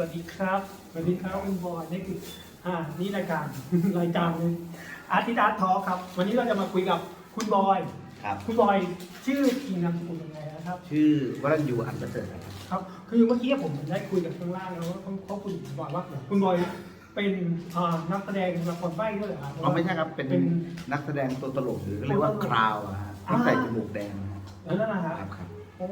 วัสดีครับสวัสดีครับคุณบอยนี่คืออ่านี่รายการ รายการอาร์ติสอาร์ตทอครับ วันนี้เราจะมาคุยกับคุณบอย ครับ คุณบอยชื่อจริงนามสกุลยังไงนะครับ ชื่อวรัญยูอันประเสริฐครับ ครับ คือเมื่อกี้ผมได้คุยกับข้างล่างแล้วว่าเขาเขาคุยคุณบอยว่าคุณบอยเป็นอ่านักแสดงละครใบ้ด้วยเหรอครับเขาไม่ใช่ครับ เป็นเป็นนักแสดงตัวตลกหรือเรียกว่าคราวอะฮะอ่า ที่ใส่จมูกแดงนะฮะแล้วนั่นนะคครัรับบครับ โอ้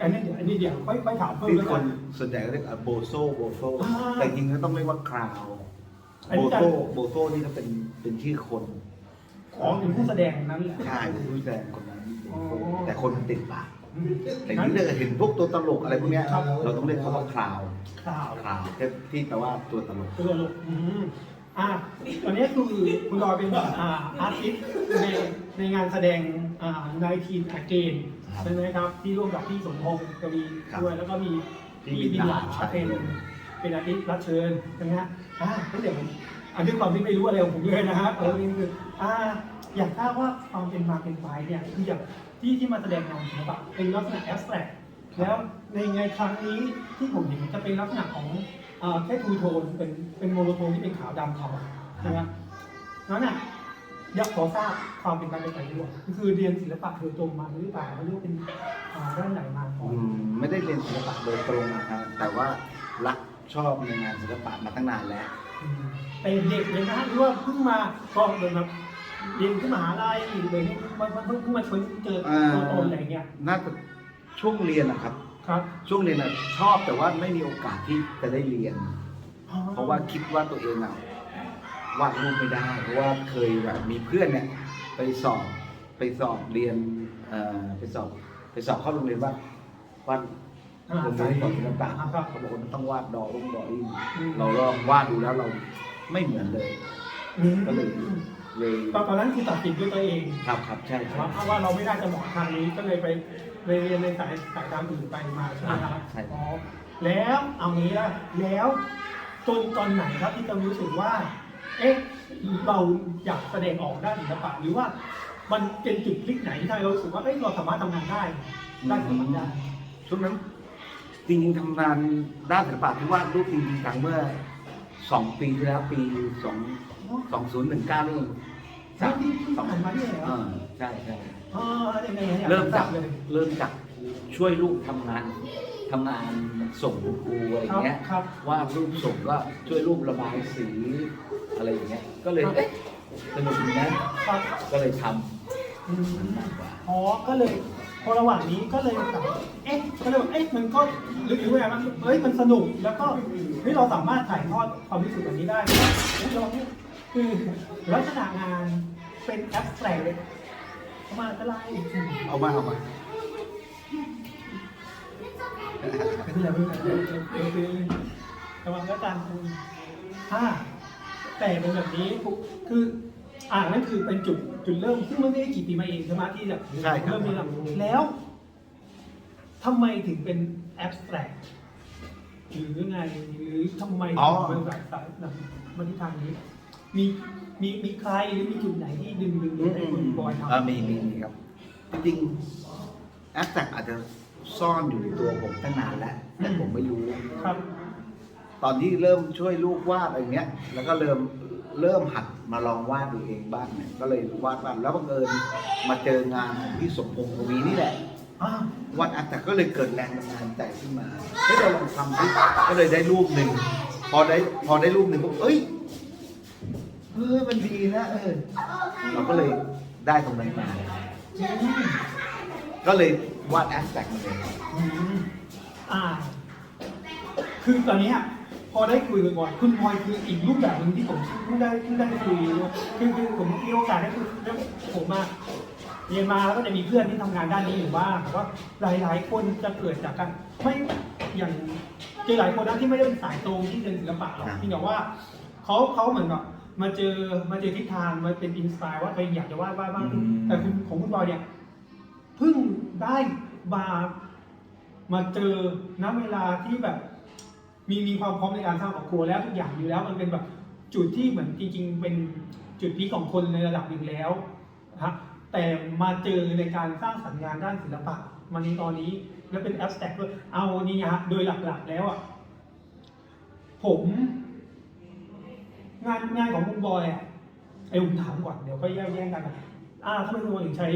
อันนี้เดี๋ยวอันนี้เดี๋ยวค่อยค่อยถามเพิ่มที่แล้วคกัน นส่วนใหญ่ก็เรียกโบโซโบโซอ่าแต่จริงๆก็ต้องเรียกว่าคราวอันนี้โบจะ โซโบโซนี่ก็เป็นเป็นชื่อคนของเป็นผู้แสดงนั้นแหละ ใช่เป็นผู้แสดงคนนั้นอ๋อ แต่คนมันติดปากแต่อย่างนี้เราเห็นพวกตัวตลกอะไรพวกเนี้ยครับ เราต้องเรียกเขาว่าคราวข่าวคราวที่แปลว่าตัวตลก ตัวหลกอืมอ่าตอนนี้คือคุณลอยเป็นอ่าอาร์ติสต์ในในงานแสดงอ่าในทีมอาเกนครับ ใช่ไหมครับที่ร่วมกับพี่สมพงษ์กวีครับด้วยแล้วก็มีพี่พี่บิบินนหหลาลาใช่เป็นเป็นอาร์ติสต์รับเชิญนะฮะอ่าเดี๋ยวผมอันด้วยความที่ไม่รู้อะไรของผมเลยนะฮะเออนี่คืออ่าอยากทราบว่าความเป็นมาเป็นไปเนี่ยคืออย่างที่ที่มาแสดงงานศิลปะเป็นลักษณะแอบสแตรกแล้วในงานครั้งนี้ที่ผมเห็นจะเป็นลักษณะของเอ่อแค่ทูโทนเป็นเป็นโมโนโทนที่เป็นขาวดำเทาใช่ไหมนั้นน่ะ อยากขอทราบความเป็นการเป็นไปด้วยก็คือเรียนศิลปะโดยตรงมาหรือเปล่าหรือว่าเป็นอ่าด้านไหนมาก่อนอืมไม่ได้เรียนศิลปะโดยตรงนะครับแต่ว่ารักชอบในงานศิลปะมาตั้งนานแล้ว อืมเป็นเด็กเลยนะหรือว่าเพิ่งมาก็เดินมาเรียนขึ้นมหาลัยหรือเลยมันมันเพิ่งเพิ่งมาชวนเจอตัวตนอะไรเงี้ยน่าจะช่วงเรียนนะครับ ครับช่วงเรียนอะชอบแต่ว่าไม่มีโอกาสที่จะได้เรียนเพราะว่าคิดว่าตัวเองอะ วาดรูปไม่ได้ เพราะว่าเคยแบบมีเพื่อนเนี่ยไปสอบไปสอบเรียนเอ่อไปสอบไปสอบเข้าโรงเรียนว่าวาดอ่าโรงเรียนสอนศิลปะอ่าครับเขาบอกว่ามันต้องวาดดอรุ่งดอริ่งอืมเราลองวาดดูแล้วเราไม่เหมือนเลยอืมก็เลยเลยตอนตอนนั้นคือตัดสินด้วยตัวเองครับครับใช่เพใช่ราะว่าเราไม่ได้จะเหมาะทางนี้ก็เลยไปไปเรียนในสายสายการอื่นไปมาใช่ไหมครับใช่อ๋อแล้วเอางี้ละแล้วจนตอนไหนครับที่เรารู้สึกว่า เอ๊ะเราอยากแสดงออกด้านศิลปะหรือว่า มันเป็นจุดพลิกไหนที่ทำให้เรารู้สึกว่าเอ้ยเราสามารถทำงานได้ได้สามารถได้ ช่วงนั้นจริงๆทำงานด้านศิลปะที่วาดรูปจริงๆจังเมื่อสองปีที่แล้วปีสองสองศูนย์หนึ่งเก้านี่เองใช่ที่ที่ผ่านมาเนี่ยเหรออ่าใช่ใช่อ๋อยังไงนี่ยเริ่มจากเลยเริ่มจากช่วยลูกทำงาน ทำงานส่งคุณครูอะไรอย่างเงี้ยครับ วาดรูปส่งก็ช่วยรูประบายสีอะไรอย่างเงี้ยก็เลยครับเอ๊ะสนุกดีนะครับก็เลยทำอืมมากกว่า อ๋อก็เลยพอระหว่างนี้ก็เลยแบบเอ๊ะก็เลยแบบเอ๊ะมันก็หรือหรือว่าไงมันเฮ้ยมันสนุกแล้วก็เฮ้ยเราสามารถถ่ายทอดความรู้สึกแบบนี้ได้เฮ้ยเราเนี่ยคือลักษณะงานเป็นแอปแฝงเลยเอามาอะไร เอามาเอามา ไม่เป็นไรไม่เป็นไรเคือระวังแล้วกันอ่าแต่เป็นแบบนี้คืออ่านั่นคือเป็นจุดจุดเริ่มซึ่งมันไม่ได้กี่ปีมาเองใช่ไหมที่แบบใช่ครับ เริ่มมีหลักแล้วทำไมถึงเป็นแอบสแตรกหรือไงหรือทำไมถึงเป็นสายสายแบบมาที่ทางนี้ มีมีมีใครหรือมีจุดไหนที่ดึงดึงให้คุณบอยทำ เออมีมีมีครับ จริงๆแอปแตกอาจจะ ซ่อนอยู่ในตัวผมตั้งนานแล้วแต่ผมไม่รู้ ครับ ตอนที่เริ่มช่วยลูกวาดอะไรเงี้ย แล้วก็เริ่มเริ่มหัดมาลองวาดดูเองบ้างเนี่ยก็เลยวาดบ้างแล้วบังเอิญมาเจองานของพี่สมพงษ์กวีนี่แหละอ่าวาดแอปแตกก็เลยเกิดแรงบันดาลใจขึ้นมาเฮ้ยเราลองทำสิก็เลยได้รูปหนึ่งพอได้พอได้รูปหนึ่งปุ๊บเอ้ยเออมันดีนะเออเราก็เลยได้ตรงนั้นมาอืมก็เลย วาดแอปแตกมาเลยอืมอ่า คือตอนนี้อะพอได้คุยบ่อยๆคุณพลอยคืออีกรูปแบบหนึ่งที่ผมเพิ่งได้เพิ่งได้คุยด้วยคือคือผมมีโอกาสได้คุยแล้วผมมาเรียนมาแล้วก็จะมีเพื่อนที่ทำงานด้านนี้อยู่บ้างแต่ว่าหลาย ๆ คนจะเกิดจากการไม่อย่างเจอหลายคนนะที่ไม่ได้เป็นสายตรงที่เรียนศิลปะหรอกที่แบบว่าเขาเขาเหมือนแบบมาเจอมาเจอทิศทางมาเป็นอินสปายว่าตัวเองอยากจะวาดวาดบ้างแต่คุณของคุณบอยเนี่ย เพิ่งได้มามาเจอณเวลาที่แบบ มีมีความพร้อมในการสร้างครอบครัวแล้วทุกอย่างอยู่แล้วมันเป็นแบบจุดที่เหมือนจริง ๆ เป็นจุดพีคของคนในระดับหนึ่งแล้วนะครับแต่มาเจอในการสร้างสรรค์งานด้านศิลปะมาในตอนนี้และเป็นแอปแตกด้วยเอานี่ฮะโดยหลักๆแล้วอะผมงานงานของคุณบอยอะไอ้ผมถามก่อนเดี๋ยวก็แย่งแย่งกันอ่าทำไมคุณบอยถึงใช้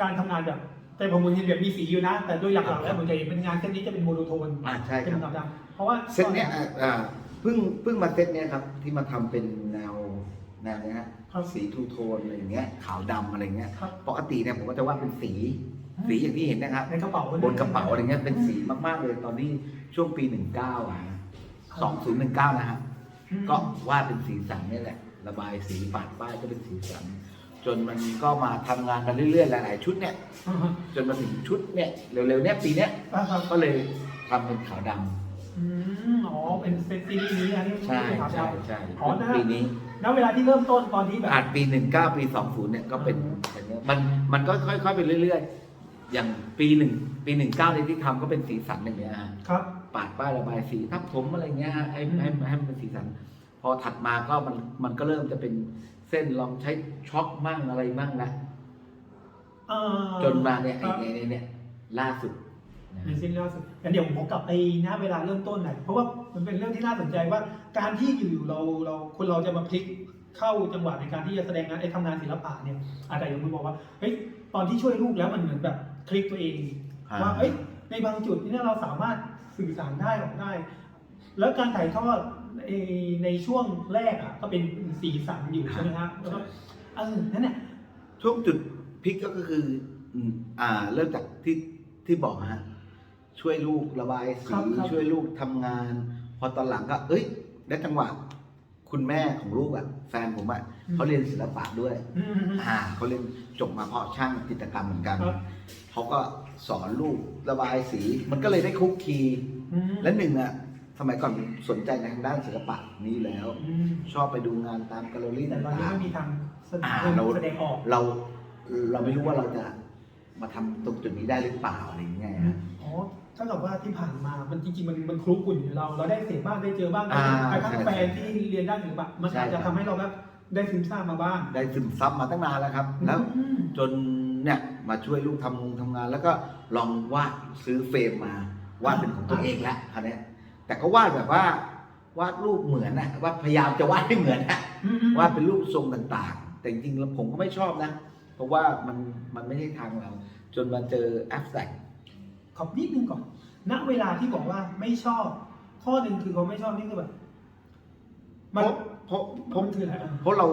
การทำงานแบบแต่ผมเห็นแบบมีสีอยู่นะ แต่โดยหลักๆแล้วผมจะเห็นเป็นงานเส้นนี้จะเป็นโมโนโทนอ่าใช่เป็ครันบดำๆเพราะว่าเซตเนี้ยอะอ่าเพิ่งเพิ่งมาเซตเนี้ยครับที่มาทำเป็นแนวแนวเนี้ยฮะครับ สีทูโทนอะไรอย่างเงี้ยขาวดำอะไรเงี้ยครับ ปกติเนี่ยผมก็จะวาดเป็นสีสีอย่างที่เห็นนะครับ ในกระเป๋าบนกระเป๋าอะไรเงี้ยเป็นสีมากๆเลยตอนที่ช่วงปี 19อะ2019นะฮะอืม ก็วาดเป็นสีสันนี่แหละ ระบายสีปาดป้ายก็เป็นสีสัน จนมันก็มาทำงานกันเรื่อยๆ หลายๆชุดเนี่ยอ่าฮะจนมาถึงชุดเนี่ยเร็วๆเนี่ยปีเนี้ยอ่าครับก็เลยทำเป็นขาวดำอืมอ๋อเป็นเซตซีรีส์นี้อันนี้ใช่ครับใช่ใช่อ๋อนะ ปีนี้ณเวลาที่เริ่มต้นตอนที่แบบ อาจปีหนึ่งเก้าปีสองศูนย์เนี่ยก็เป็นเป็นเนี้ยมันมันก็ค่อยๆไปเรื่อยๆ อย่างปีหนึ่งปีหนึ่งเก้าที่ทำก็เป็นสีสันอย่างเงี้ยฮะ ครับ ปาดป้ายระบายสีทับผมอะไรเงี้ยฮะให้ให้ให้มันเป็นสีสัน พอถัดมาก็มันมันก็เริ่มจะเป็น เส้นลองใช้ช็อคมั่งอะไรมั่งนะเอ่อจนมาเนี่ยคไอ้รับเนี่ยเนี่ยเนี่ยล่าสุดนะในสิ้นล่าสุดงั้นเดี๋ยวผมขอกลับไปนะเวลาเริ่มต้นหน่อยเพราะว่ามันเป็นเรื่องที่น่าสนใจว่า การที่อยู่ๆเราเราคนเราจะมาพลิกเข้าจังหวะในการที่จะแสดงงานไอ้ทำงานศิลปะเนี่ยอาจจะอย่างคุณบอกว่าเฮ้ยตอนที่ช่วยลูกแล้วมันเหมือนแบบคลิกตัวเองอ่าว่าเอ้ยในบางจุดนี่เราสามารถสื่อสารได้ออกได้ แล้วการถ่ายทอด ในในช่วงแรกอะก็เป็นสีสันอยู่ใช่ไหมฮะแล้วก็เออนั่นแหละช่วงจุดพลิกก็คืออืมอ่า เริ่มจากที่ที่บอกฮะช่วยลูกระบายสีครับครับ ช่วยลูกทำงาน พอตอนหลังก็ เอ้ยได้จังหวะคุณแม่ของลูกอะแฟนผมอะเขาเรียนศิลปะด้วย อืมอืมอืมอ่าเขาเรียนจบมาเพราะช่างจิตรกรรมเหมือนกัน ครับ เขาก็สอนลูกระบายสี มันก็เลยได้คุกคี อืมและหนึ่งอะ สมัยก่อนสนใจในทางด้านศิลปะนี้แล้ว อืมชอบไปดูงานตามแกลเลอรี่แต่ตอนนี้ต่างไม่มีทางแสดอ่างเราแสดงออกๆเราเราไม่รู้ว่าเราจะมาทำตรงจุดนี้ได้หรือเปล่าอะไรอย่างเงี้ยฮะ อ๋อเท่ากับว่าที่ผ่านมามันจริงๆมันมันคลุกกลุ่นอยู่เรา เราได้เสพบ้างได้เจอบ้างอ่ากระทั่งใช่แฟนที่เรียนด้านศิลปะมันใช่อาจจะครับ ทำให้เราแบบได้ซึมซาบมาบ้างได้ซึมซับมาตั้งนานแล้วครับ แล้วอืม จนเนี่ยมาช่วยลูกทำงงทำงาน แล้วก็ลองวาดซื้อเฟรมมาวาดเป็นของตัวเองแล้วคราวเนี้ย แต่ก็วาดแบบว่าวาดรูปเหมือนนะว่าพยายามจะวาดให้เหมือนนะอืมอืมวาดเป็นรูปทรงต่างๆ แต่จริงๆแล้วผมก็ไม่ชอบนะ เพราะว่ามันมันไม่ใช่ทางเรา จนมาเจอแอปแ c กขอบนิดนึงก่อนณเวลาที่บอกว่าไม่ชอบ ข้อหนึ่งคือเขาไม่ชอบนี่คือแบบเพมัน ราะเพราะเพราะมันคืออะไรอะ เพราะเรา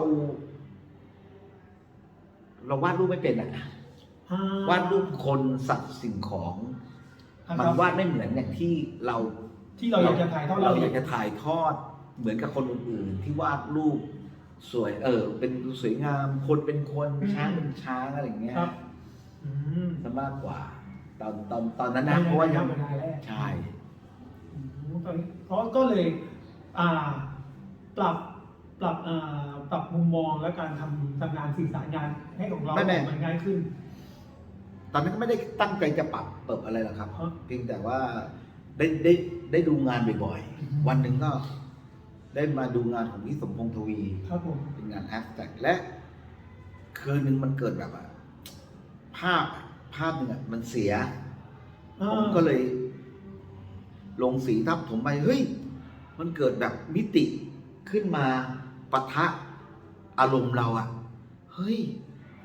เราวาดรูปไม่เป็นอะอ่วาดรูปคนสัตว์สิ่งของ อ่ามันครับ วาดไม่เหมือนอย่างที่เรา ที่เราอยากจะถ่ายทอดเราเราอยากจะถ่ายทอดเหมือนกับคนอื่นๆที่วาดรูปสวย เออ เป็นสวยงาม คนเป็นคนช้างเป็นช้างอะไรอย่างเงี้ยครับอืมซะมากกว่า ตอนตอนตอนนั้นนะเพราะว่ายังเวลาแรกใช่อืมตอนนี้เพราะก็เลยอ่าปรับปรับอ่าปรับมุมมองและการทำทำงานสื่อสารงานให้ของเราไม่แม่มันง่ายขึ้น ตอนนั้นก็ไม่ได้ตั้งใจจะปรับเปิดอะไรหรอกครับครับ เพียงแต่ว่า ได้ได้ได้ดูงานบ่อยอืมๆวันหนึ่งก็ได้มาดูงานของพี่สมพงษ์ทวี ครับผม เป็นงานแอสแท็กและ คืนหนึ่งมันเกิดแบบว่าภาพอะภาพหนึ่งอะมันเสีย ผมก็เลย ลงสีทับผมไปเฮ้ย มันเกิดแบบมิติขึ้นมาปะทะอารมณ์เราอะเฮ้ย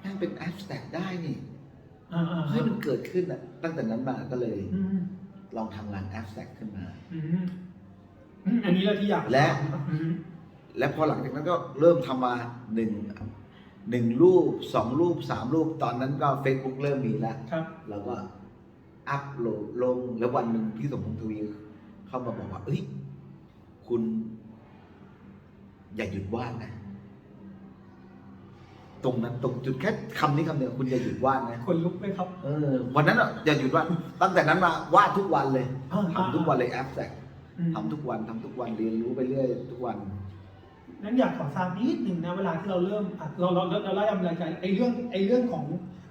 แม่งเป็นแอสแท็กได้นี่อ่าอ่าเฮ้ยมันเกิดขึ้นอะตั้งแต่นั้นมาก็เลย อืม ลองทำงานแอสแท็กขึ้นมา อืมอืมอันนี้เราที่อยากและ อืมและพอหลังจากนั้นก็เริ่มทำมาหนึ่งหนึ่งรูปสองรูปสามรูปตอนนั้นก็ Facebook เริ่มมีแล้ว ครับเราก็อัพโหลดลงแล้ววันหนึ่งพี่สมพงษ์ทวีเข้ามาบอกว่า เอ้ย คุณ อย่าหยุดวาดนะ ตรงนั้นตรงจุดแค่คำนี้คำเดียวคุณอย่าหยุดวาดนะคนลุกไหมครับ เออวันนั้นอะอย่าหยุดวาดตั้งแต่นั้นมาวาดทุกวันเลยอ่าทำทุกวันเลยแอปแกอืม ทำทุกวันทำทุกวันเรียนรู้ไปเรื่อยทุกวัน นั้นอยากขอทราบนิดหนึ่งนะเวลาที่เราเริ่มอะเราเราเราเราไล่ยำรายการไอ้เรื่องไอ้เรื่องของ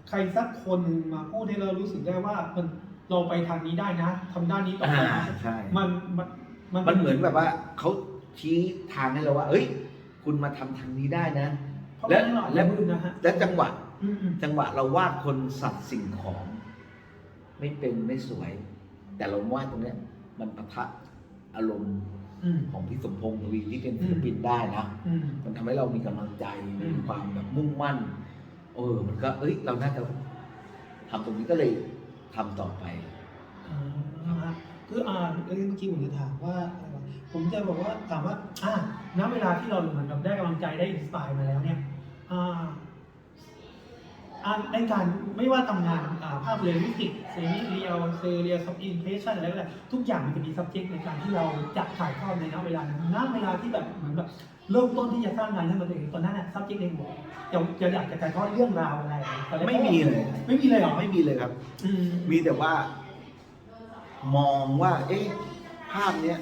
ใครสักคนหนึ่งมาพูดให้เรารู้สึกได้ว่ามันเราไปทางนี้ได้นะทำด้านนี้ต่อไปนะอ่าใช่ มันมันมันเหมือนแบบว่าเขาชี้ทางให้เราว่า เอ้ย คุณมาทำทางนี้ได้นะเพราะ และฉะนั้นเราอาจและจะมืดนะฮะและจังหวะอืมอืมจังหวะเราวาดคนสัตว์สิ่งของ ไม่เป็นไม่สวย แต่เราวาดตรงเนี้ย มันปะทะอารมณ์อืมของพี่สมพงษ์ทวีที่เป็นศิลปินได้นะอืมมันทำให้เรามีกำลังใจอืมีมความแบบมุ่งมั่น เออ มันก็ เอ้ย เราน่าจะทำตรงนี้ก็เลยทำต่อไปอ่าคืออ่าเอ้ยเมื่อกี้ผมจะถามว่าอะไรวะผมจะบอกว่าถามว่า อ่าณเวลาที่เราเหมือนกับได้กำลังใจได้อินสปายมาแล้วเนี่ยอ่าอ่า ในการไม่ว่าทำงานอ่าภาพเรียลลิสติกเซมิเรียลเซเรียลซับอินเพรสชั่นอะไรก็แล้วทุกอย่างมันจะมี subject ในการที่เราจะถ่ายทอดในณเวลานั้นณเวลาที่แบบเหมือนแบบเริ่มต้นที่จะสร้างงานให้มันตัวเองตอนนั้นน่ะ subject ในหัวจะจะอยากจะถ่ายทอดเรื่องราวอะไรตอนแรกไม่มีเลย ไม่มีเลยเหรอไม่มีเลยครับอืมมีแต่ว่า มองว่า เอ๊ะภาพเนี้ย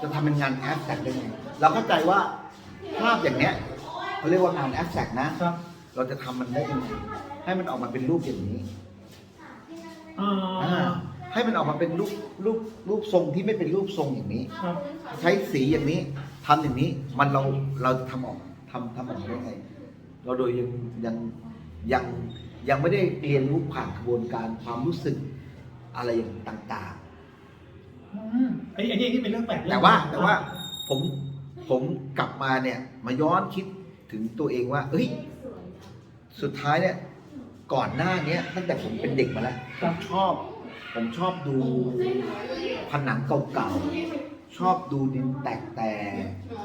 จะทำเป็นงานแอสแท็กได้ไงเราเข้าใจว่าภาพอย่างเนี้ย เขาเรียกว่างานแอสแท็กนะ ครับเราจะทำมันได้ยังไงให้มันออกมาเป็นรูปอย่างนี้อ่าอ่าให้มันออกมาเป็นรูปรูปรูปทรงที่ไม่เป็นรูปทรงอย่างนี้ ครับ ใช้สีอย่างนี้ทำอย่างนี้มันเราเราจะทำออกทำทำออกมาได้ไง เราโดยยังยังยังยังไม่ได้เรียนรู้ผ่านกระบวนการความรู้สึกอะไรอย่างต่างอืมไอ้ไอ้นี่นี่เป็นเรื่องแปลกๆแต่ว่าแต่ว่าผมผมกลับมาเนี่ยมาย้อนคิด ถึงตัวเองว่า เอ้ย สุดท้ายเนี่ย ก่อนหน้าเนี้ยตั้งแต่ผมเป็นเด็กมาแล้วครับชอบ ผมชอบดูผนังเก่าๆ ชอบดูดินแตกแต่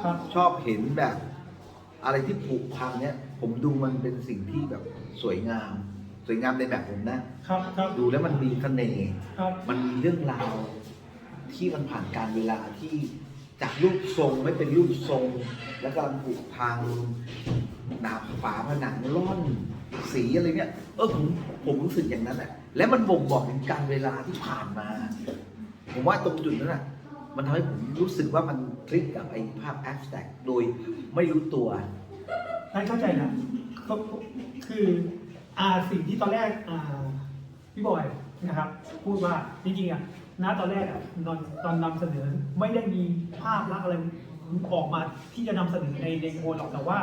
ครับชอบเห็นแบบ อะไรที่ผุพังเนี่ย ผมดูมันเป็นสิ่งที่แบบสวยงาม สวยงามในแบบผมนะ ครับครับดูแล้วมันมีเสน่ห์ครับมันมีเรื่องราวที่มันผ่านการเวลาที่ จากรูปทรงไม่เป็นรูปทรง แล้วก็ผุพังหนาฝาผนังร่อนสีอะไรเนี่ยเออผมผมรู้สึกอย่างนั้นแหละและมันบ่งบอกถึงการเวลาที่ผ่านมา ผมว่าตรงจุดนั้นน่ะมันทำให้ผมรู้สึกว่ามันคลิกกับไอ้ภาพแอสแท็กโดยไม่รู้ตัวนั่นเข้าใจนะก็คืออ่าสิ่งที่ตอนแรกอ่าพี่บอยนะครับ พูดว่าจริงๆอะ ณตอนแรกอะตอนตอนนำเสนอไม่ได้มีภาพลักษณ์อะไรออกมาที่จะนำเสนอในในโคนหรอกแต่ว่า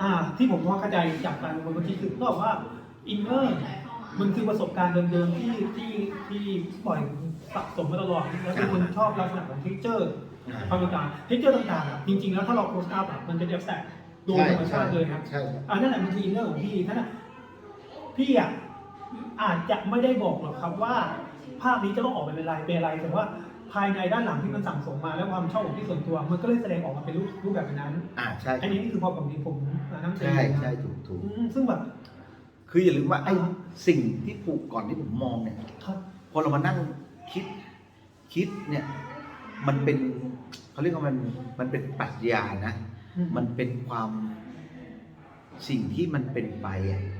อ่า ที่ผมพอเข้าใจจากการเมื่อกี้คือก็บอกว่าอินเนอร์มันคือประสบการณ์เดิมๆที่ที่ที่ปล่อยสะสมมาตลอดแล้วเป็นคนชอบลักษณะของเท็กเจอร์ความต่างๆเท็กเจอร์ต่างๆอะจริงๆแล้วถ้าเราโพสต์อัพอะมันเป็นแอบแสกโดยธรรมชาติเลยครับ ใช่อันนั้นแหละมันคืออินเนอร์ของพี่ท่านอะพี่อะอาจจะไม่ได้บอกหรอกครับว่า ภาพนี้จะต้องออกมาเป็นลายเป็นอะไรแต่ว่าภายในด้านหลังที่มันสั่งสมมา และความชอบของพี่ส่วนตัว มันก็เลยแสดงออกมาเป็นรูปรูปแบบนั้น อ่าใช่อันนี้นี่คือพอผมดีผมนั่งเฉยใช่ใช่ถูกถูกอืมซึ่งแบบคืออย่าลืมว่าไอ้อ่าสิ่งที่ผูกก่อนที่ผมมองเนี่ยครับพอเรามานั่งคิดคิดเนี่ย มันเป็นเขาเรียกว่ามันมันเป็นปรัชญานะอืมมันเป็นความสิ่งที่มันเป็นไปอะอืม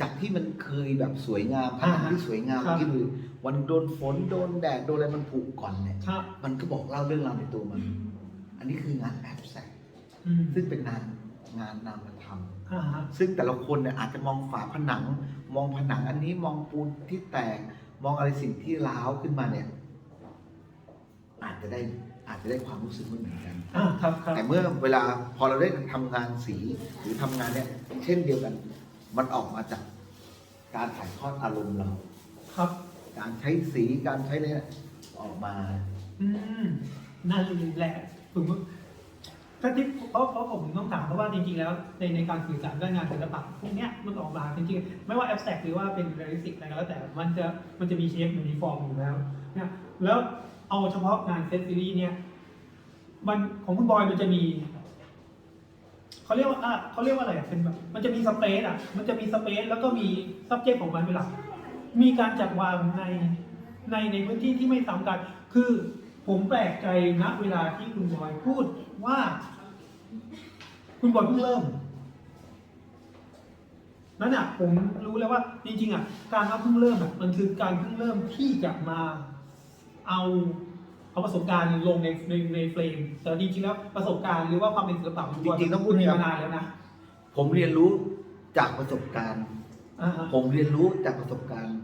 จากที่มันเคยแบบสวยงามผอ่านังฮะที่สวยงามครับที่มือวันโดนฝนโดนแดดโดนอะไรมันผุก่อนเนี่ยครับ มันก็บอกเล่าเรื่องราวในตัวมัน อันนี้คืองานแอบแสกอืมซึ่งเป็นงานงานนามธรรม อ่าฮะ ซึ่งแต่ละคนเนี่ยอาจจะมองฝาผนัง มองผนังอันนี้มองปูนที่แตก มองอะไรสิ่งที่ร้าวขึ้นมาเนี่ย อาจจะได้อาจจะได้ความรู้สึกไม่เหมือนกัน อ่าครับครับแต่เมื่อเวลาพอเราได้ทำงานสีหรือทำงานเนี่ยเช่นเดียวกัน มันออกมาจากการถ่ายทอดอารมณ์เรา ครับ การใช้สีการใช้อะไรเนี่ยออกมา อืมนั่นแหละผมว่าถ้าที่เพราะเพราะผมต้องถามเพราะว่าจริงๆแล้วในในการสื่อสารด้านงานศิลปะพวกเนี้ยมันออกมาจริงๆไม่ว่าแอบแ c t หรือว่าเป็นเรียลลิสติกอะไรก็แล้วแต่มันจะมันจะมีเชฟอยู่ในฟอร์มอยู่แล้วเนี่ยแล้วเอาเฉพาะงานเซตซีรีส์เนี่ยมันของคุณบอยมันจะมี เขาเรียกว่าอะเขาเรียกว่าอะไรอะเป็นแบบมันจะมีสเปซอะ มันจะมีสเปซแล้วก็มี subject ของมันเป็นหลักมีการจัดวางในในในพื้นที่ที่ไม่ซ้ำกัน คือผมแปลกใจณเวลาที่คุณบอยพูดว่า คุณบอยเพิ่งเริ่มนั่นอะผมรู้แล้วว่าจริงๆอะการว่าเพิ่งเริ่มอะมันคือการเพิ่งเริ่มที่จะมาเอา เอาประสบการณ์ลงในในในเฟรม แต่จริงๆแล้วประสบการณ์หรือว่าความเป็นศิลปะขคุณบยจริงๆต้องพูด มีนะครับมานานแล้วนะผมเรียนรู้จากประสบการณ์ อ่าฮะผมเรียนรู้จากประสบการณ์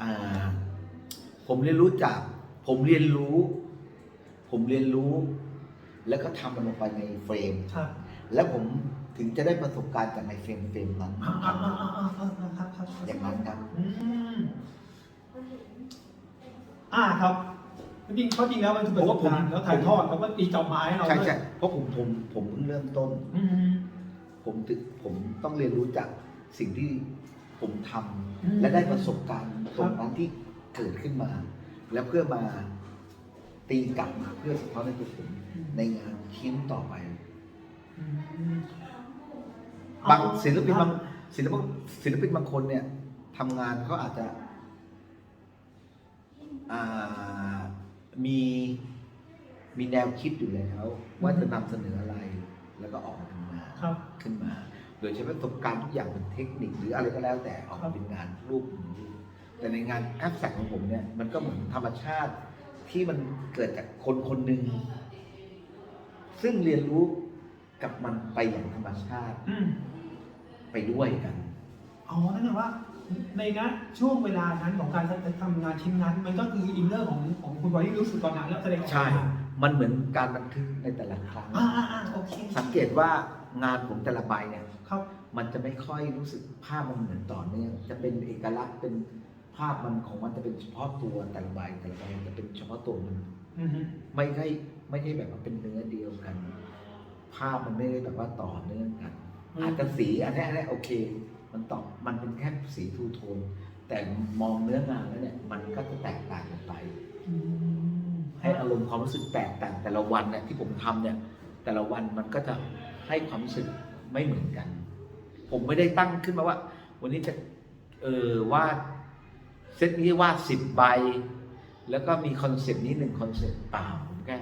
อ่าผมเรียนรู้จาก ผมเรียนรู้ ผมเรียนรู้ แล้วก็ทำมันลงไปในเฟรม ครับแล้วผมถึงจะได้ประสบการณ์จากในเฟรมเฟรมนั้น อ่าอ่าอ่าอ่าอ่าครับครับอย่างนั้นครับ อืม อ่าครับจริงๆเพราะจริงแล้วมันคือประสบการณ์แล้วถ่ายทอดแล้วก็ตีเจ้าไม้ให้เราใช่ด้วยใช่เพราะผมผมผมเพิ่งเริ่มต้น อืม ผมตึกผมต้องเรียนรู้จากสิ่งที่ผมทำอืมและได้ประสบการณ์ตรงครับนั้นที่เกิดขึ้นมา แล้วเพื่อมาตีกลับมาเพื่อสะท้อนในตัวผมในงานชิ้นต่อไป อืมบางศิลปินบางศิลปินศิลปินบางคนเนี่ยทำงานเขาอาจจะอ่า มีมีแนวคิดอยู่แล้ว ว่าจะนำเสนออะไรแล้วก็ออกมาเป็นงานครับ ขึ้นมา โดยใช้ประสบการณ์ทุกอย่างเป็นเทคนิคหรืออะไรก็แล้วแต่ออกครัมาบเป็นงานรูปหนึ่งรูปแต่ในงานแอปแสกของผมเนี่ยมันก็เหมือนธรรมชาติที่มันเกิดจากคนคนหนึ่งซึ่งเรียนรู้กับมันไปอย่างธรรมชาติ อืมไปด้วยกัน อ๋อนั่นแปลว่า ในนะช่วงเวลานั้นของการทำงานชิ้นนั้น มันก็คืออินเนอร์ของของคุณบอยที่รู้สึกตอนนั้นแล้วแสดงออกใช่มามันเหมือนการบันทึกในแต่ละครั้ง อ่าอ่าอ่าโอเคสังเกตว่างานผมแต่ละใบเนี่ย ครับมันจะไม่ค่อยรู้สึกภาพมันเหมือนต่อเนื่องจะเป็นเอกลักษณ์เป็นภาพมันของมันจะเป็นเฉพาะตัวแต่ละใบแต่ละใบจะเป็นเฉพาะตัวมัน อือฮึไม่ใช่ไม่ใช่แบบว่าเป็นเนื้อเดียวกัน ภาพมันไม่ได้แบบว่าต่อเนื่องกัน อาจจะสีอันนี้อันนี้โอเค มันต่อมันเป็นแค่สีทูโทน แต่มองเนื้องานแล้วเนี่ยมันก็จะแตกต่างกันไปอืมให้อารมณ์ความรู้สึกแตกต่างแต่ละวันเนี่ยที่ผมทำเนี่ย แต่ละวันมันก็จะให้ความรู้สึกไม่เหมือนกัน ผมไม่ได้ตั้งขึ้นมาว่า วันนี้จะเออวาดเซตนี้วาดสิบใบ แล้วก็มีคอนเซปต์นี้หนึ่งคอนเซปต์เปล่าผมแค่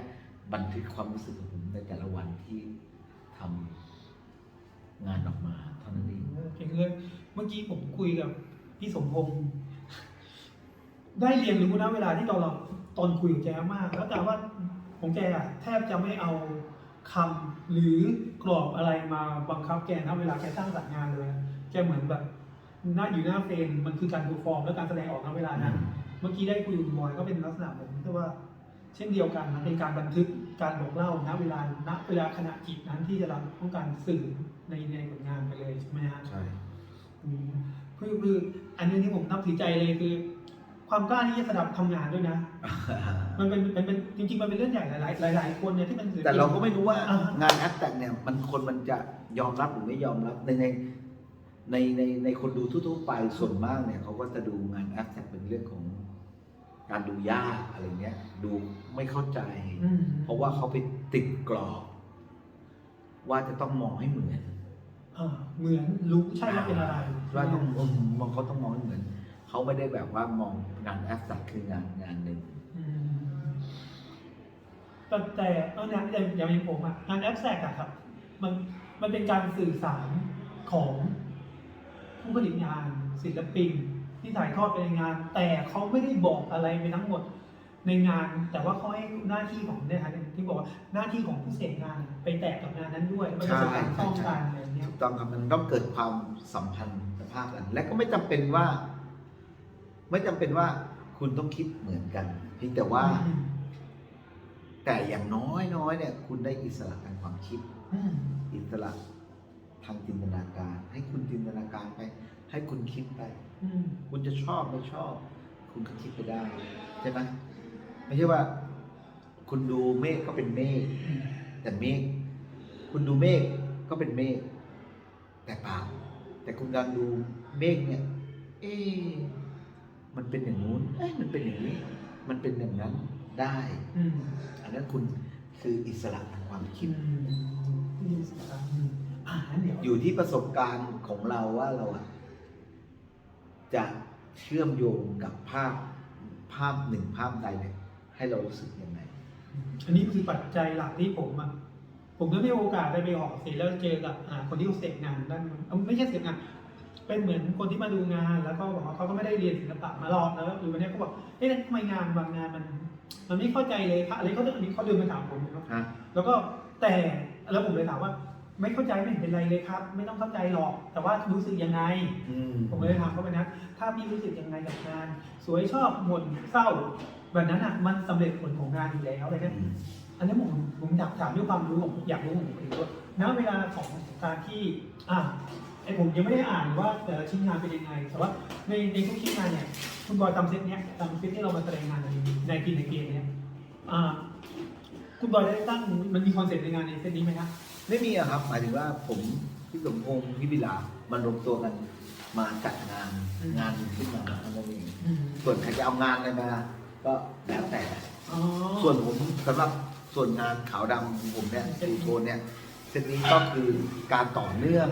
บันทึกความรู้สึกของผมในแต่ละวันที่ทำงานออกมา เท่านั้นเอเมื่อกี้ผมคุยกับพี่สมพงษ์ได้เรียนรู้นะเวลาที่ตอนเราตอนคุยกับแกมาก แล้วแต่ว่าของแกอะแทบจะไม่เอาคำหรือกรอบอะไรมาบังคับแกนะเวลาแกสร้างสรรค์งานเลยแกเหมือนแบบหน้าอยู่หน้าเฟรมมันคือการดูฟอร์มและการแสดงออกณเวลานั้นเมื่อกี้ได้คุยกับบอยก็เป็นลักษณะแบบนี้ที่ว่า เช่นเดียวกันนเป็นการบันทึกการบอกเล่าณเวลาณเวลาขณะจิตนั้นที่จะเราต้องการสื่อในในผลงานไปเลยใช่ไหมฮะ ใช่ อืม คือคืออันนี้ที่ผมนับถือใจเลยคือ ความกล้าที่จะสดับทำงานด้วยนะ มันเป็นเป็นเป็นจริงๆมันเป็นเรื่องใหญ่หลายๆหลายๆคนเนี่ยที่เป็นศิลปิน แต่เราก็ไม่รู้ว่าอ่าฮะ งานแอปแต่เนี่ยมันคนมันจะยอมรับหรือไม่ยอมรับในในในในในคนดูทั่วๆไปส่วนมากเนี่ยเขาก็จะดูงานแอปแต่เป็นเรื่องของการดูยากอะไรเงี้ย ดูไม่เข้าใจ อืมเพราะว่าเขาไปติดกรอบ ว่าจะต้องมองให้เหมือนอ่า เหมือนรู้ใช่ว่าเป็นอะไรว่าต้องอืมมองเขาต้องมองให้เหมือน เขาไม่ได้แบบว่ามองงานแอปแต่คืองานงานหนึ่งอืมแต่แต่เออเนี่ยอย่างอย่างอย่างผมอะงานแอปแซกอะครับ มันมันเป็นการสื่อสารของผู้ผลิตงานศิลปินที่ถ่ายทอดไปในงาน แต่เขาไม่ได้บอกอะไรไปทั้งหมด ในงาน แต่ว่าเขาให้หน้าที่ของเนี่ยครับที่บอกว่าหน้าที่ของผู้เสพงานอะไปแตกกับงานนั้นด้วยมันจะสานต้องกันอะไรอย่างเงี้ยถูกต้องครับมันต้องเกิดความสัมพันธ์ภาพกัน และก็ไม่จำเป็นว่า ไม่จำเป็นว่าคุณต้องคิดเหมือนกันเพียงแต่ว่าอืมแต่อย่างน้อยน้อยเนี่ย คุณได้อิสระทางความคิดอืมอิสระทางจินตนาการ ให้คุณจินตนาการไป ให้คุณคิดไปอืมคุณจะชอบไม่ชอบ คุณก็คิดไปได้ใช่ไหม ไม่ใช่ว่า คุณดูเมฆก็เป็นเมฆอืมแต่เมฆคุณดูเมฆก็เป็นเมฆแต่เปล่าแต่คุณกำลังดูเมฆเนี่ย เอ๊ะมันเป็นอย่างนู้นเอ๊ะมันเป็นอย่างนี้ มันเป็นอย่างนั้นได้อืมอันนั้นคุณคืออิสระทางความคิอืดมที่สำคัญอืมอ่างั้นเดี๋ยวอยู่ที่ประสบการณ์ของเราว่าเราอะจะเชื่อมโยงกับภาพภาพหนึ่งภาพใดเนี่ย ให้เรารู้สึกยังไง อันนี้คือปัจจัยหลักที่ผมอะผมได้มีโอกาสได้ไปออกเสียแล้วเจอกับอ่าคนที่เขาเสพงานด้านเอ้าไม่ใช่เสพงาน เป็นเหมือนคนที่มาดูงาน แล้วก็บอกว่าเขาก็ไม่ได้เรียนศิลปะมาหรอกแล้วหรือวันนี้เขาบอกเอ๊ะทำไมงานบางงานมัน มันไม่เข้าใจเลยค่ะอะไรเขาอันนี้เขาเดินมาถามผมนะครับฮะแล้วก็แต่แล้วผมเลยถามว่า ไม่เข้าใจไม่เห็นเป็นไรเลยครับ ไม่ต้องเข้าใจหรอก แต่ว่ารู้สึกยังไงอืมผมเลยถามเขาไปนะถ้าพี่รู้สึกยังไงกับงาน สวยชอบหม่นเศร้า แบบนั้นอะมันสำเร็จผลของงานอยู่แล้วอะไรเงี้ยอันนี้ผมผมอยากถามด้วยความรู้ของอยากรู้ของผมเองด้วยณเวลาของการที่อ่าไอผมยังไม่ได้อ่านว่าแต่ละชิ้นงานเป็นยังไงแต่ว่าในในทุกชิ้นงานเนี่ยคุณบอยทำเซตเนี้ยทำเซตที่เรามาแสดงงานในในกินในเกมเนี่ยอ่าคุณบอยได้ตั้งมันมีคอนเซ็ปต์ในงานในเซตนี้ไหมครับไม่มีอะครับ หมายถึงว่าผมพี่สมพงษ์พี่บิลามันรวมตัวกันมาจัดงานงานขึ้นมาเท่านั้นเองอืมส่วนใครจะเอางานอะไรมา ก็แล้วแต่ อ๋อส่วนผมสำหรับส่วนงานขาวดำของผมเนี่ยสีโทนเนี่ยเซตนี้ก็คือการต่อเนื่อง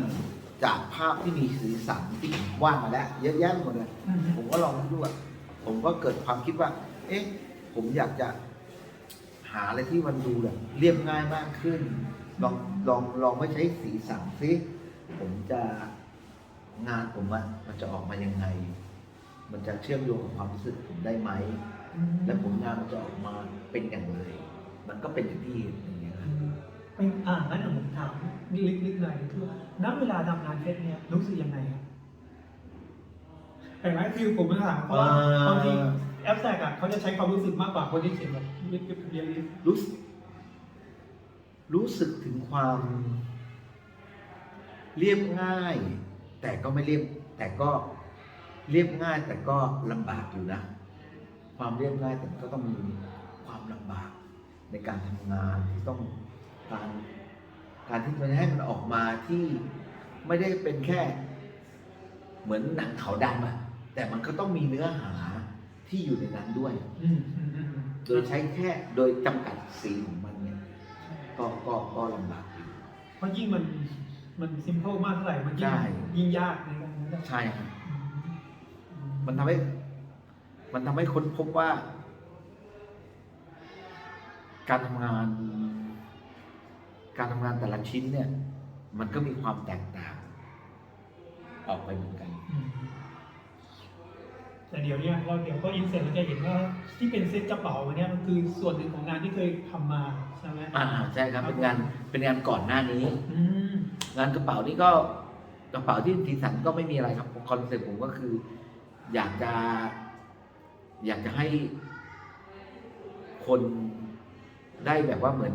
จากภาพที่มีสีสันที่ผมวาดมาแล้วเยอะแยะไปหมดเลย อืมผมก็ลองดูอะผมก็เกิดความคิดว่า เอ๊ะ ผมอยากจะหาอะไรที่มันดูแบบเรียบง่ายมากขึ้น ลอง ลอง ลองไม่ใช้สีสันซิ ผมจะงานผมอะมันจะออกมายังไง มันจะเชื่อมโยงกับความรู้สึกผมได้ไหมอืมและผลงานมันจะออกมาเป็นอย่างไร มันก็เป็นอย่างที่เห็นอย่างเงี้ยครับเป็นอ่างั้นผมถามลึกๆหน่อยคือณเวลาทำงานเซตเนี่ยรู้สึกยังไงครับแต่ไหมคือผมไม่ถามเพราะว่าบางทีแอปแซกอะเขาจะใช้ความรู้สึกมากกว่าคนที่เขียนแบบเรียบๆเรียบรู้สึกรู้สึกถึงความเรียบง่าย แต่ก็ไม่เรียบแต่ก็ เรียบง่ายแต่ก็ลำบากอยู่นะ ความเรียบง่ายแต่ก็ต้องมีความลำบากในการทำงานที่ต้องการการที่มันให้มันออกมาที่ไม่ได้เป็นแค่เหมือนหนังขาวดำอะแต่มันก็ต้องมีเนื้อหาที่อยู่ในนั้นด้วยๆอืมอืมอืมโดยใช้แค่โดยจำกัดสีของมันเนี่ยก็ก็ก็ลำบากอยู่เพราะยิ่งมันมันซิมเ l ิลมากเท่าไหร่มันยิ่งใช่ยิ่งยากในการนั้นใช่ครับอื มอืมมันทำให้ มันทำให้ค้นพบว่า การทำงาน การทำงานแต่ละชิ้นเนี่ย มันก็มีความแตกต่าง ออกไปเหมือนกันอืมแต่เดี๋ยวเนี้เราเดี๋ยวก็อินเสร็จเราจะเห็นว่าที่เป็นเซ็ตกระเป๋าวันนี้ยมันคือส่วนหนึ่งของงานที่เคยทำมาใช่ไหมอ่าใช่ครับเป็นงานเป็นงานก่อนหน้านี้อืมงานกระเป๋านี่ก็กระเป๋าที่สีสันก็ไม่มีอะไรครับคอนเซ็ปต์ผมก็คือ อยากจะอยากจะให้คนได้แบบว่าเหมือน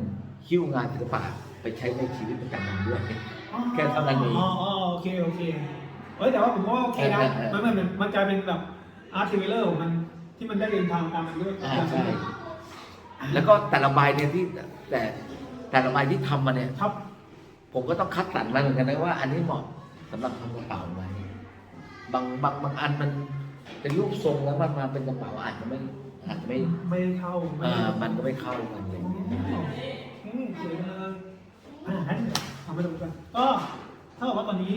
หิ้วงานศิลปะไปใช้ในชีวิตประจำวันด้วย แค่เท่านั้นเองอ๋ออ๋อโอเคโอเคเฮ้ยแต่ว่าผมว่าโอเคนะเออเออมันมันมันมันกลายเป็นแบบอาร์ติเวลเลอร์ของมันที่มันได้เดินทางตามมันด้วยอ่าใช่แล้วก็แต่ละใบเนี่ยที่แต่แต่ละใบที่ทำมาเนี่ยครับผมก็ต้องคัดสรรมาเหมือนกันนะว่า อันนี้เหมาะสำหรับทำกระเป๋าไหมบางบางบางอันมัน เป็นรูปทรงแล้วมันมาเป็นกระเป๋าอาจจะไม่อาจจะไม่ไม่ได้เข้าไม่อ่าได้มันก็ไม่เข้ากันอะไรอย่างเงี้ยเฮ้ยเจ๋งเลยอ่างั้นทำไปดูกันก็ถ้ากับว่าตอนนี้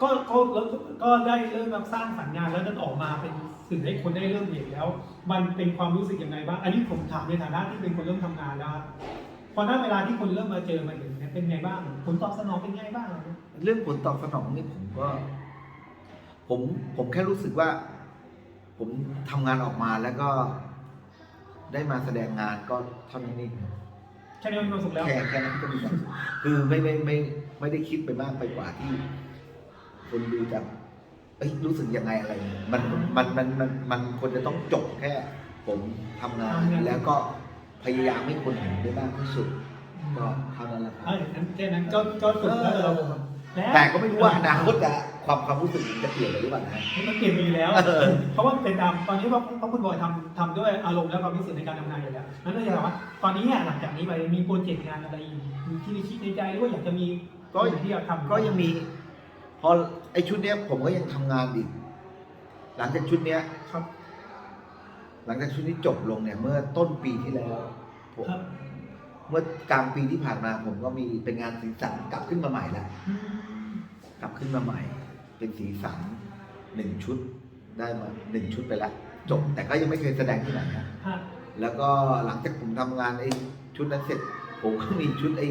ก็ก็แล้วก็ได้เริ่มรับสร้างสรรค์งานแล้วจนออกมาเป็นสื่อให้คนได้เริ่มเห็นแล้ว มันเป็นความรู้สึกยังไงบ้างอันนี้ผมถามในฐานะที่เป็นคนเริ่มทำงานแล้วครับพอณเวลาที่คนเริ่มมาเจอมาเห็นเนี่ยเป็นไงบ้างผลตอบสนองเป็นไงบ้าง เรื่องผลตอบสนองนี่ผมก็ ผมผมแค่รู้สึกว่า ผมทำงานออกมาแล้วก็ได้มาแสดงงานก็เท่านั้นเองแค่นี้มีความสุขแล้ว แค่แค่นั้นก็มีความสุขคือไม่ไม่ไม่ไม่ได้คิดไปมากไปกว่าที่ คนดูจะเอ้ยรู้สึกยังไงอะไรเงี้ยมันมันมันมันมันควรจะต้องจบแค่ ผมทำงานทำงาน แล้วก็พยายามให้คนเห็นได้มากที่สุด ก็เท่านั้นแหละครับเอ้ยนั้นแค่นั้นก็ก็ฝึกแล้วเราแล้วแต่ก็ไม่รู้ว่าอนาคตจะ ความความรู้สึกมันจะเปลี่ยนไปหรือเปล่านะ มันเปลี่ยนไปอยู่แล้ว เออ เพราะว่าเป็นตามตอนนี้เพราะเพราะคุณบอยทำทำด้วยอารมณ์และความรู้สึกในการทำงานอยู่แล้วนั้นก็จะถามว่าตอนนี้เนี่ยหลังจากนี้ไปมีโปรเจกต์งานอะไรอีกมีที่ในคิดในใจหรือว่าอยากจะมีก็ที่อยากทำก็ยังมี พอไอชุดเนี้ยผมก็ยังทำงานอีกหลังจากชุดเนี้ย ครับหลังจากชุดนี้จบลงเนี่ย เมื่อต้นปีที่แล้วผมครับเมื่อกลางปีที่ผ่านมาผมก็มีเป็นงานสีสันกลับขึ้นมาใหม่แล้ว อืมกลับขึ้นมาใหม่ เป็นสีสันหนึ่งชุดได้มาหนึ่งชุดไปแล้วจบแต่ก็ยังไม่เคยแสดงที่ไหนนะฮะแล้วก็หลังจากผมทำงานไอ้ชุดนั้นเสร็จ ผมก็มีชุดไอ้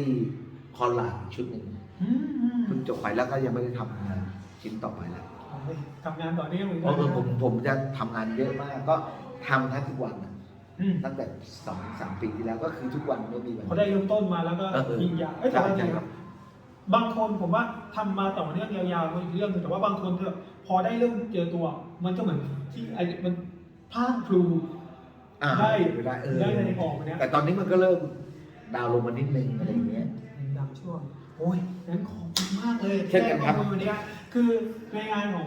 คอลลาดอีกชุดหนึ่งอืมอืมเพิ่งจบไปแล้วก็ยังไม่ได้ทำงานชิ้นต่อไปแล้วเอาเลยทำงานต่อเนื่องเลยเพราะคือผมผมจะทำงานเยอะมากก็ทำแทบทุกวันน่ะอืมตั้งแต่สองสามปีที่แล้วก็คือทุกวันไม่มีวันพอได้เริ่มต้นมาแล้วก็เออเออยิงยาวเอ้ยแต่ว่าจใช่ริงๆครั บบางคนผมว่าทำมาต่อเนื่องยาวๆมันอีกเรื่องหนึงแต่ว่าบางคนเถอะพอได้เริ่มเจอตัว มันก็เหมือนที่ไอ้มันพลางพลูอ่าได้ไม่ได้เออได้ในออกมาเนี้ยแต่ตอนนี้มันก็เริ่มดาวน์ลงมานิดนึงอะไรอย่างเงี้ยดำช่วงโอ้ยงั้นขอคุณมากเลยเช่นกันครับที่ให้ข้อมูลวันนี้คือในงานของ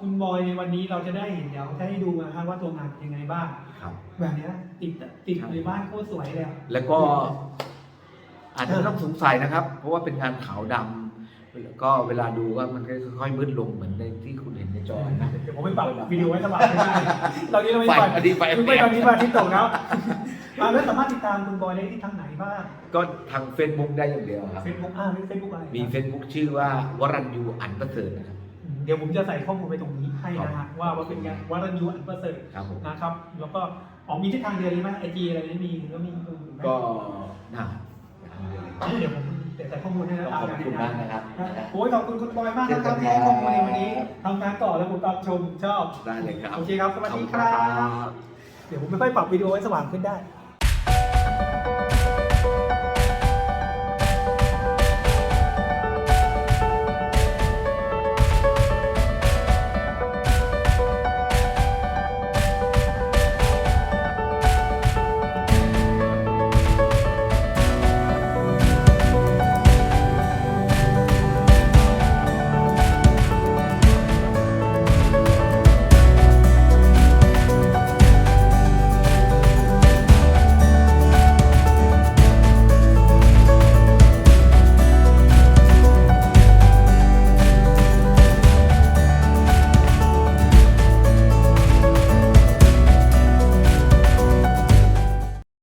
คุณบอยในวันนี้เราจะได้เห็นเดี๋ยวจะให้ดูนะครับว่าตัวงานเป็นยังไงบ้างครับแบบเนี้ยติดติดครับในบ้านโคตรสวยเลยอะแล้วก็ อาจจะไม่ต้องสงสัยนะครับ เพราะว่าเป็นงานขาวดำแล้วก็เวลาดูว่ามันก็ค่อยๆมืดลงเหมือนในที่คุณเห็นในจอนะเดี๋ยวผมไปปรับวิดีโอไว้สว่างไม่ได้ตอนนี้เราไม่ไฟปรับอันนี้ไฟคือไม่ตอนนี้มาที่ตกแล้วอ่าแล้วสามารถติดตามคุณบอยได้ที่ทางไหนบ้างก็ทาง Facebook ได้อย่างเดียวครับเฟซบุ๊กอ่าเฟซบุ๊กอะไรมี Facebook ชื่อว่าวรัญยูอันประเสริฐนะครับอืมเดี๋ยวผมจะใส่ข้อมูลไปตรงนี้ให้นะฮะว่าว่าเป็นไงวารันยูอันประเสริฐครับผมนะครับ แล้วก็อ๋อมีที่ทางเดียวนี้ไหมไอจีอะไรนี่มีก็มีเออไหมก็น่าทาง เดียวเลยเดี๋ยวผมเดี๋ยวใส่ข้อมูลให้นะขอบคุณมากนะครับโอ้ยขอบคุณคุณบอยมากนะครับที่ให้ข้อมูลในวันนี้ทำงานต่อแล้วผมตามชมชอบได้เลยครับโอเคครับสวัสดีคขอรัณบเดี๋ยวผมไม่ค่อยปรับวิดีโอให้สว่างขึ้นได้